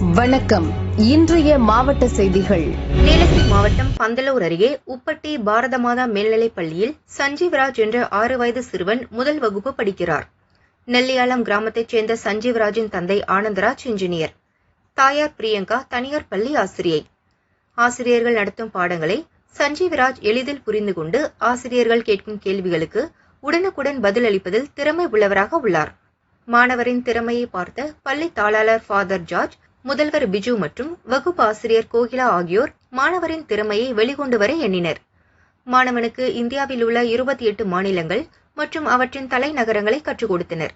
வணக்கம். இன்றைய மாவட்ட செய்திகள். நீலகிரி மாவட்டம் பந்தலூர் அருகே உப்பட்டி பாரத மாதா மேல்நிலைப் பள்ளியில் சஞ்சீவ்ராஜ் என்ற ஆறு வயது சிறுவன் முதல் வகுப்பு படிக்கிறார். நெல்லியாளம் கிராமத்தைச் சேர்ந்த சஞ்சீவ்ராஜின் தந்தை ஆனந்தராஜ் இன்ஜினியர். தாயார் பிரியங்கா தனியார் பள்ளி ஆசிரியை. ஆசிரியர்கள் நடத்தும் பாடங்களை சஞ்சீவ்ராஜ் எளிதில் புரிந்து கொண்டு ஆசிரியர்கள் கேட்கும் கேள்விகளுக்கு உடனுக்குடன் பதிலளிப்பதில் திறமை உள்ளவராக உள்ளார். மாணவரின் திறமையை பார்த்த பள்ளி தாளாளர் ஃபாதர் ஜார்ஜ் முதல்வர் பிஜு மற்றும் வகுப்பாசிரியர் கோகிலா ஆகியோர் மாணவரின் திறமையை வெளிக்கொண்டு வர எண்ணினர். மாணவனுக்கு இந்தியாவில் உள்ள இருபத்தி எட்டு மாநிலங்கள் மற்றும் அவற்றின் தலைநகரங்களை கற்றுக் கொடுத்தனர்.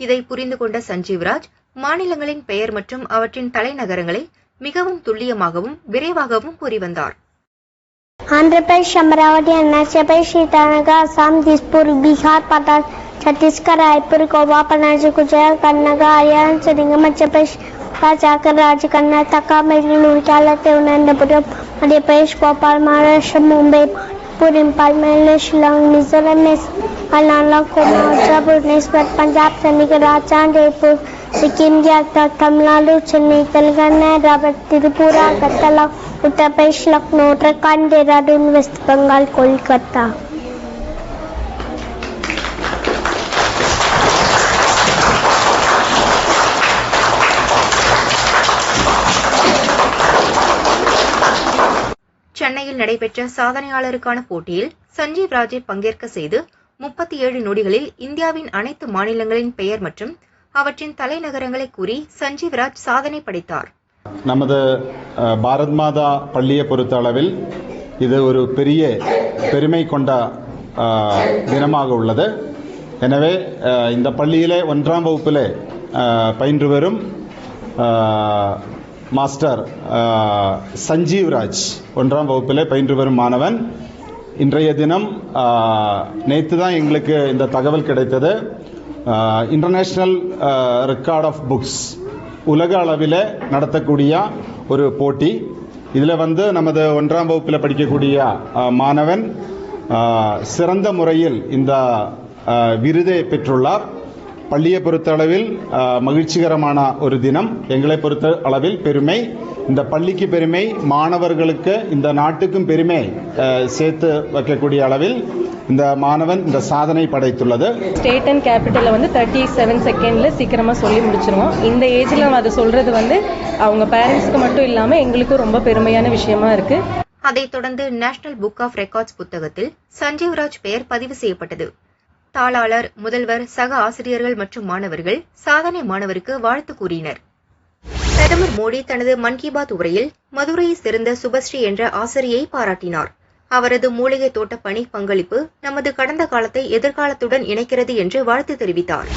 இதை புரிந்து கொண்ட சஞ்சீவ்ராஜ் மாநிலங்களின் பெயர் மற்றும் அவற்றின் தலைநகரங்களை மிகவும் துல்லியமாகவும் விரைவாகவும் கூறி வந்தார். ஆந்திர பிரதேஷ் அமராவதி அருணாச்சல பிரதேஷ் ஸ்ரீநகர் அசாம் திஸ்பூர் பீகார் பட்டாஸ் சத்தீஸ்கர் ராய்ப்பூர் கோவா பனாஜி குஜராத் கர்நாடகா ஹரியானா சிறிங்க மத்திய பிரதேஷ் झारखंड राज्य कर्नाटक बेंगलुरु केरला तिरुवनंतपुरम मध्य प्रदेश भोपाल, महाराष्ट्र, मुंबई मणिपुर इम्फाल मेले शिलोंग, मिजोरम नागालैंड कोमा उत्तर भुवनेश्वर, पंजाब, चंडीगढ़ राजस्थान जयपुर, सिक्किम झारखंड तमिलनाडु, चेन्नई, तेलंगाना हैदराबाद त्रिपुरा अगरतला उत्तर प्रदेश, लखनऊ, उत्तराखंड, देहरादून, वेस्ट बंगाल, कोलकाता। சென்னையில் நடைபெற்ற சாதனையாளருக்கான போட்டியில் சஞ்சீவ் ராஜை பங்கேற்க செய்து முப்பத்தி ஏழு நொடிகளில் இந்தியாவின் அனைத்து மாநிலங்களின் பெயர் மற்றும் அவற்றின் தலைநகரங்களை கூறி சஞ்சீவ் ராஜ் சாதனை படைத்தார். நமது பாரத் மாதா பள்ளியை பொறுத்த அளவில் இது ஒரு பெரிய பெருமை கொண்ட தினமாக உள்ளது. எனவே இந்த பள்ளியிலே ஒன்றாம் வகுப்பிலே பயின்று வரும் மாஸ்டர் சஞ்சீவ்ராஜ் ஒன்றாம் வகுப்பில் பயின்று வரும் மாணவன். இன்றைய தினம் நேற்று தான் எங்களுக்கு இந்த தகவல் கிடைத்தது. இன்டர்நேஷ்னல் ரெக்கார்ட் ஆஃப் புக்ஸ் உலக அளவில் நடத்தக்கூடிய ஒரு போட்டி. இதில் வந்து நமது ஒன்றாம் வகுப்பில் படிக்கக்கூடிய மாணவன் சிறந்த முறையில் இந்த விருதை பெற்றுள்ளார். பள்ளியை பொறுத்த அளவில் மகிழ்ச்சிகரமான ஒரு தினம். எங்களை பொறுத்த அளவில் பெருமை. இந்த பள்ளிக்கு பெருமை. மாணவர்களுக்கு இந்த நாட்டுக்கும் பெருமை அஹ், சேர்த்து வைக்கக்கூடிய அளவில் இந்த மாணவன் இந்த சாதனை படைத்துள்ளது. ஸ்டேட் அண்ட் கேபிட்டலில் வந்து தேர்ட்டி செவன் செகண்டில் சீக்கிரமாக சொல்லி முடிச்சிருவோம். இந்த ஏஜில் அதை சொல்கிறது வந்து அவங்க பேரண்ட்ஸ்க்கு மட்டும் இல்லாமல் எங்களுக்கும் ரொம்ப பெருமையான விஷயமா இருக்குது அதைத் தொடர்ந்து நேஷனல் புக் ஆஃப் ரெக்கார்ட்ஸ் புத்தகத்தில் சஞ்சீவ் ராஜ் பெயர் பதிவு செய்யப்பட்டது. தாளாளர் முதல்வர் சக ஆசிரியர்கள் மற்றும் மாணவர்கள் சாதனை மாணவருக்கு வாழ்த்து கூறினர். பிரதமர் மோடி தனது மன் கி பாத் உரையில் மதுரையை சேர்ந்த சுபஸ்ரீ என்ற ஆசிரியை பாராட்டினார். அவரது மூலிகை தோட்ட பணி பங்களிப்பு நமது கடந்த காலத்தை எதிர்காலத்துடன் இணைக்கிறது என்று வாழ்த்து தெரிவித்தார்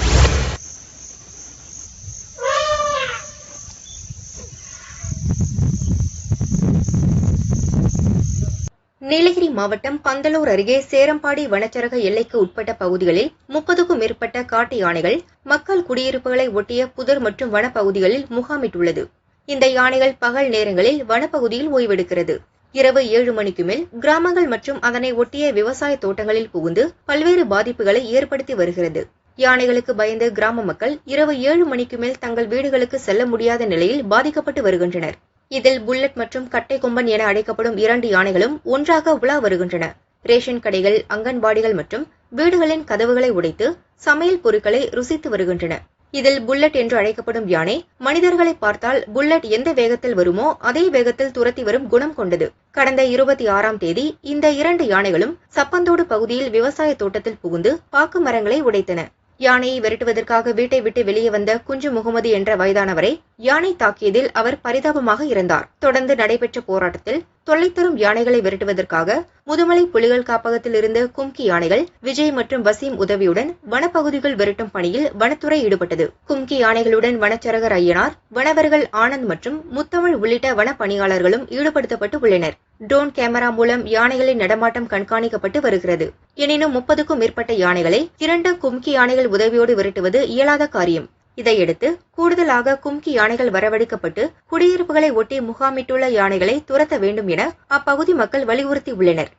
நீலகிரி மாவட்டம் பந்தலூர் அருகே சேரம்பாடி வனச்சரக எல்லைக்கு உட்பட்ட பகுதிகளில் முப்பதுக்கும் மேற்பட்ட காட்டு யானைகள் மக்கள் குடியிருப்புகளை ஒட்டிய புதர் மற்றும் வனப்பகுதிகளில் முகாமிட்டுள்ளது. இந்த யானைகள் பகல் நேரங்களில் வனப்பகுதியில் ஓய்வெடுக்கிறது. இரவு ஏழு மணிக்கு மேல் கிராமங்கள் மற்றும் அதனை ஒட்டிய விவசாய தோட்டங்களில் புகுந்து பல்வேறு பாதிப்புகளை ஏற்படுத்தி வருகிறது. யானைகளுக்கு பயந்து கிராம மக்கள் இரவு ஏழு மணிக்கு மேல் தங்கள் வீடுகளுக்கு செல்ல முடியாத நிலையில் பாதிக்கப்பட்டு வருகின்றனர். இதில் புல்லட் மற்றும் கட்டை கொம்பன் என அழைக்கப்படும் இரண்டு யானைகளும் ஒன்றாக உலா வருகின்றன. ரேஷன் கடைகள் அங்கன்வாடிகள் மற்றும் வீடுகளின் கதவுகளை உடைத்து சமையல் பொருட்களை ருசித்து வருகின்றன. இதில் புல்லட் என்று அழைக்கப்படும் யானை மனிதர்களை பார்த்தால் புல்லட் எந்த வேகத்தில் வருமோ அதே வேகத்தில் துரத்தி வரும் குணம் கொண்டது. கடந்த இருபத்தி ஆறாம் தேதி இந்த இரண்டு யானைகளும் சப்பந்தோடு பகுதியில் விவசாய தோட்டத்தில் புகுந்து பாக்கு மரங்களை உடைத்தன. யானையை விரட்டுவதற்காக வீட்டை விட்டு வெளியே வந்த குஞ்சு முகமது என்ற வயதானவரை யானை தாக்கியதில் அவர் பரிதாபமாக இறந்தார் தொடர்ந்து நடைபெற்ற போராட்டத்தில் தொல்லை தரும் யானைகளை விரட்டுவதற்காக முதுமலை புலிகள் காப்பகத்தில் இருந்த கும்கி யானைகள் விஜய் மற்றும் வசீம் உதவியுடன் வனப்பகுதிகள் விரட்டும் பணியில் வனத்துறை ஈடுபட்டது. கும்கி யானைகளுடன் வனச்சரகர் ஐயனார் வனவர்கள் ஆனந்த் மற்றும் முத்தமிழ் உள்ளிட்ட வன பணியாளர்களும் ஈடுபடுத்தப்பட்டு உள்ளனர். ட்ரோன் கேமரா மூலம் யானைகளின் நடமாட்டம் கண்காணிக்கப்பட்டு வருகிறது. எனினும் முப்பதுக்கும் மேற்பட்ட யானைகளை இரண்டு கும்கி யானைகள் உதவியோடு விரட்டுவது இயலாத காரியம். இதையடுத்து கூடுதலாக கும்கி யானைகள் வரவழைக்கப்பட்டு குடியிருப்புகளை ஒட்டி முகாமிட்டுள்ள யானைகளை துரத்த வேண்டும் என அப்பகுதி மக்கள் வலியுறுத்தியுள்ளனர்.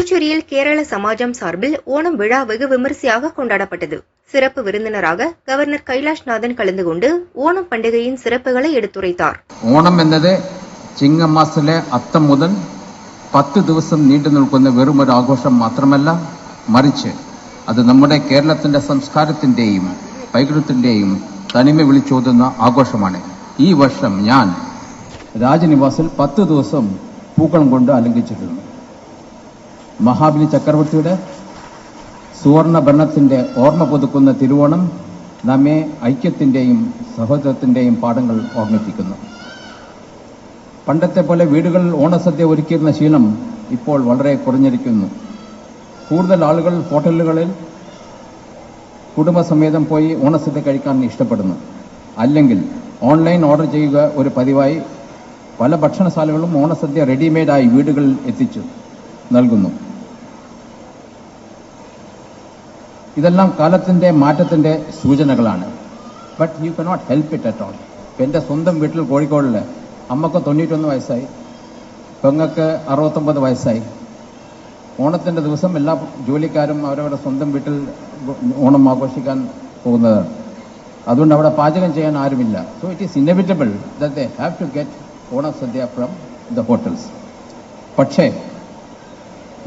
நீலகிரியில் கேரள சமாஜம் சார்பில் ஓணம் விழா வெகு விமரிசையாக கொண்டாடப்பட்டது சிறப்பு விருந்தினராக கவர்னர் கைலாஷ்நாதன் கலந்து கொண்டு ஓணம் பண்டிகையின் சிறப்புகளை எடுத்துரைத்தார் ഓണം എന്നത് ചിങ്ങമാസത്തിലെ അത്തം മുതൽ പത്ത് ദിവസം നീണ്ടു നിൽക്കുന്ന വെറും ഒരു ആഘോഷം മാത്രമല്ല മറിച്ച് അത് നമ്മുടെ കേരളത്തിന്റെ സംസ്കാരത്തിന്റെയും പൈതൃകത്തിന്റെയും തനിമ വിളിച്ചോതുന്ന ആഘോഷമാണ് ഈ വർഷം ഞാൻ രാജനിവാസിൽ പത്ത് ദിവസം പൂക്കളം കൊണ്ട് അലങ്കരിച്ചിട്ടുണ്ട് മഹാബലി ചക്രവർത്തിയുടെ സുവർണ ഭരണത്തിന്റെ ഓർമ്മ പുതുക്കുന്ന തിരുവോണം നമ്മെ ഐക്യത്തിന്റെയും സഹോദരത്തിന്റെയും പാഠങ്ങൾ ഓർമ്മിപ്പിക്കുന്നു. പണ്ടത്തെ പോലെ വീടുകളിൽ ഓണസദ്യ ഒരുക്കിയിരുന്ന ശീലം ഇപ്പോൾ വളരെ കുറഞ്ഞിരിക്കുന്നു. കൂടുതൽ ആളുകൾ ഹോട്ടലുകളിൽ കുടുംബസമേതം പോയി ഓണസദ്യ കഴിക്കാൻ ഇഷ്ടപ്പെടുന്നു. അല്ലെങ്കിൽ ഓൺലൈൻ ഓർഡർ ചെയ്യുക ഒരു പതിവായി പല ഭക്ഷണശാലകളും ഓണസദ്യ റെഡിമെയ്ഡായി വീടുകളിൽ എത്തിച്ചു നൽകുന്നു. ഇതെല്ലാം കാലത്തിന്റെ മാറ്റത്തിന്റെ സൂചനകളാണ്. But you cannot help it at all ഇപ്പം എന്റെ സ്വന്തം വീട്ടിൽ കോഴിക്കോടിൽ അമ്മയ്ക്ക് തൊണ്ണൂറ്റൊന്ന് വയസ്സായി. പെങ്ങൾക്ക് അറുപത്തൊമ്പത് വയസ്സായി. ഓണത്തിന്റെ ദിവസം എല്ലാ ജോലിക്കാരും അവരവരുടെ സ്വന്തം വീട്ടിൽ ഓണം ആഘോഷിക്കാൻ പോകുന്നതാണ്. അതുകൊണ്ട് അവിടെ പാചകം ചെയ്യാൻ ആരുമില്ല. So it is inevitable that they have to get Onasadya from the hotels പക്ഷേ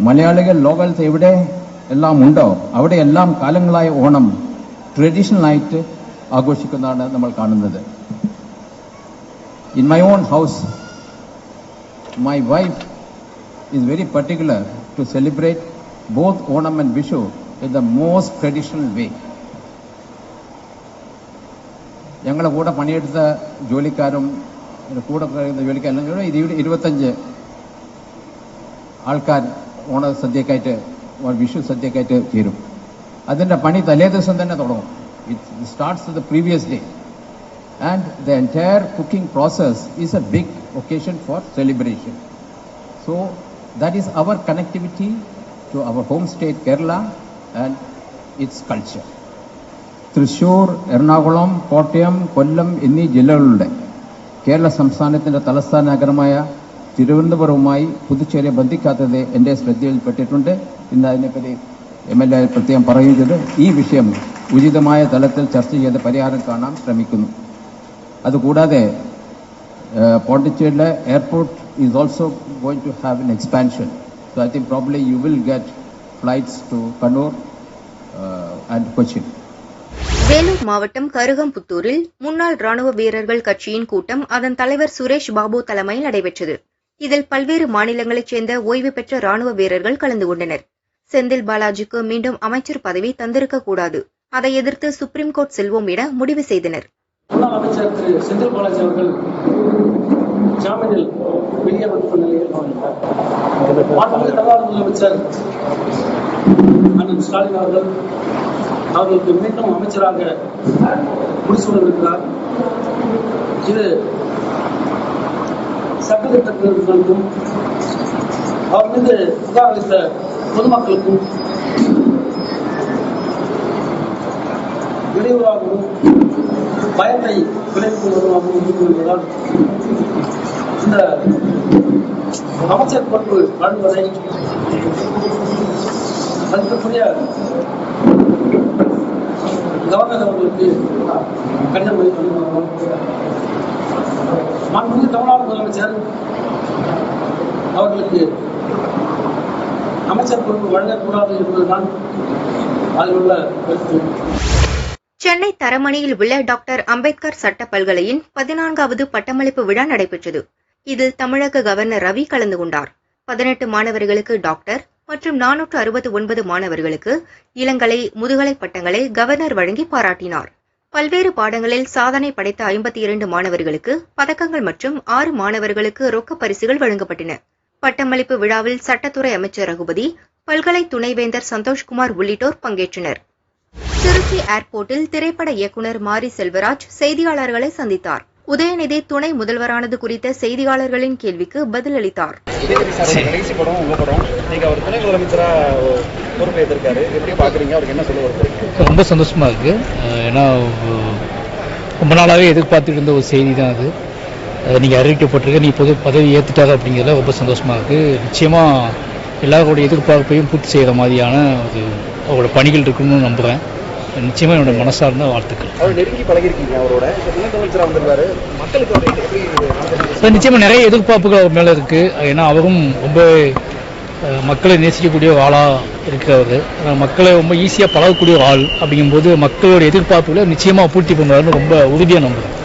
മലയാളികൾ ലോകത്ത് എവിടെ? എല്ലാം ഉണ്ടോ അവിടെ എല്ലാം കാലങ്ങളായ ഓണം ട്രഡീഷണൽ ആയിട്ട് ആഘോഷിക്കുന്നതാണ് നമ്മൾ കാണുന്നത്. In my own house my wife is very particular to celebrate both Onam and Vishu in the most traditional way ഞങ്ങളുടെ കൂടെ പണിയെടുത്ത ജോലിക്കാരും കൂടെ കഴിയുന്ന ജോലിക്കാരും ഇരുപത്തഞ്ച് ആൾക്കാർ ഓണ സദ്യക്കായിട്ട് വിഷു സദ്യക്കായിട്ട് തീരും അതിന്റെ പണി തലേ ദിവസം തന്നെ തുടങ്ങും it starts the previous day and the entire cooking process is a big occasion for celebration so that is our connectivity to our home state Kerala and its culture Thrissur Ernakulam Kottayam Kollam എന്നീ ജില്ലകളുടെ കേരള സംസ്ഥാനത്തിന്റെ തലസ്ഥാന നഗരമായ തിരുവനന്തപുരവുമായി പുതുച്ചേരിയെ ബന്ധിക്കാത്തത് എന്റെ ശ്രദ്ധയിൽപ്പെട്ടിട്ടുണ്ട്. ഇന്ന് അതിനെപ്പറ്റി M L A പ്രത്യേകം പറയുകയും ചെയ്ത് ഈ വിഷയം ഉചിതമായ തലത്തിൽ ചർച്ച ചെയ്ത് പരിഹാരം കാണാൻ ശ്രമിക്കുന്നു അതുകൂടാതെ പോണ്ടിച്ചേരിയിലെ airport is also going to have an expansion so I think probably you will get flights to Kannur and Cochin Vellore மாவட்டம் கருகம்புத்தூரில் முன்னாள் ராணுவ வீரர்கள் கட்சியின் கூட்டம் அதன் தலைவர் சுரேஷ் பாபு தலைமையில் நடைபெற்றது இதில் பல்வேறு மாநிலங்களைச் சேர்ந்த ஓய்வு பெற்ற ராணுவ வீரர்கள் கலந்து கொண்டனர் செந்தில் பாலாஜிக்கு மீண்டும் அமைச்சர் பதவி தந்திருக்க கூடாது அதை எதிர்த்து சுப்ரீம் கோர்ட் செல்வோம் என முடிவு செய்தனர். அமைச்சர் திரு செந்தில் பாலாஜி அவர்கள் ஜாமீனில் வெளியே வந்துள்ள நிலையில் மாநில முதலமைச்சர் அண்ணன் ஸ்டாலின் அவர்கள் அவர்களுக்கு மீண்டும் அமைச்சராக முடிசூடவிருக்கிறார். இது சட்டத்திட்டத்திற்கும் அவர் மீது புகார் அளித்த பொதுமக்களுக்கும் இடையூறாகவும் பயத்தை விளைவிக்கும் வருவதாகவும் இருக்கும் என்பதால் இந்த அமைச்சர் பொறுப்பு வழங்குவதை மதிப்புக்குரிய கவர்னர் அவர்களுக்கு கடிதம் அளித்துள்ளோம் மாண்புமிகு தமிழ்நாடு முதலமைச்சர் அவர்களுக்கு அமைச்சர் பொறுப்பு வழங்கக்கூடாது என்பதுதான் அதில் உள்ள கருத்து. சென்னை தரமணியில் உள்ள டாக்டர் அம்பேத்கர் சட்ட பல்கலையின் பதினான்காவது பட்டமளிப்பு விழா நடைபெற்றது. இதில் தமிழக கவர்னர் ரவி கலந்து கொண்டார். பதினெட்டு மாணவர்களுக்கு டாக்டர் மற்றும் நானூற்று அறுபத்தி ஒன்பது மாணவர்களுக்கு இளங்கலை முதுகலை பட்டங்களை கவர்னர் வழங்கி பாராட்டினார். பல்வேறு பாடங்களில் சாதனை படைத்த ஐம்பத்தி இரண்டு மாணவர்களுக்கு பதக்கங்கள் மற்றும் ஆறு மாணவர்களுக்கு ரொக்க பரிசுகள் வழங்கப்பட்டன. பட்டமளிப்பு விழாவில் சட்டத்துறை அமைச்சர் ரகுபதி பல்கலை துணைவேந்தர் சந்தோஷ்குமார் உள்ளிட்டோர் பங்கேற்றனர். திருச்சி ஏர்போர்ட்டில் திரைப்பட இயக்குநர் மாரி செல்வராஜ் செய்தியாளர்களை சந்தித்தார். உதயநிதி துணை முதல்வரானது குறித்த செய்தியாளர்களின் கேள்விக்கு பதிலளித்தார். ரொம்ப சந்தோஷமாக இருக்குது ஏன்னா ரொம்ப நாளாகவே எதிர்பார்த்துட்டு இருந்த ஒரு செய்தி தான் அது. நீங்கள் அறிவிக்கப்பட்டிருக்க நீ பொது பதவி ஏற்றுட்டாரு அப்படிங்கிறதுல ரொம்ப சந்தோஷமாக இருக்குது நிச்சயமாக எல்லாரோட எதிர்பார்ப்பையும் பூர்த்தி செய்கிற மாதிரியான ஒரு அவரோட பணிகள் இருக்குன்னு நம்புகிறேன் நிச்சயமாக என்னோட மனசார்ந்த வாழ்த்துக்கள். அவர் நெருங்கி பழகிருக்கீங்க அவரோட. மக்களுக்கு நிச்சயமாக நிறைய எதிர்பார்ப்புகள் அவர் மேலே இருக்குது ஏன்னா அவரும் ரொம்ப மக்களை நேசிக்கக்கூடிய ஒரு ஆளாக இருக்கிறவர். மக்களை ரொம்ப ஈஸியாக பழகக்கூடிய ஒரு ஆள் அப்படிங்கும்போது மக்களோட எதிர்பார்ப்புகளை நிச்சயமாக பூர்த்தி பண்ணுவாருன்னு ரொம்ப உறுதியாக நம்புகிறேன்